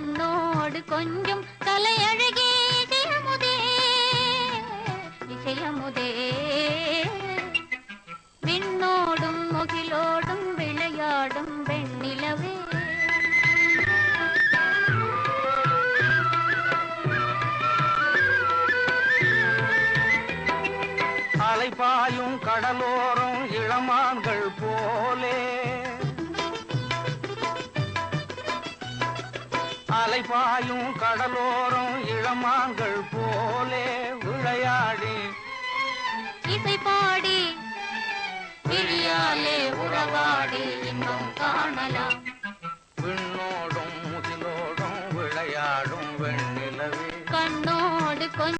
கண்ணோடு கொஞ்சம் தலையழகே இசையமுதே இசையமுதே விண்ணோடும் முகிலோடும் விளையாடும் வெண்ணிலவே. அலைப்பாயும் கடலோரம் இளமான்கள் போ மாலை பாயும் கடலோரம் இளமான்கள் போலே விளையாடி. இசை பாடி விழியாலே உறவாடி இன்னும் காணலாம். விண்ணோடும் முகிலோடும் விளையாடும் வெண்ணிலவே. கண்ணோடு கொஞ்சம்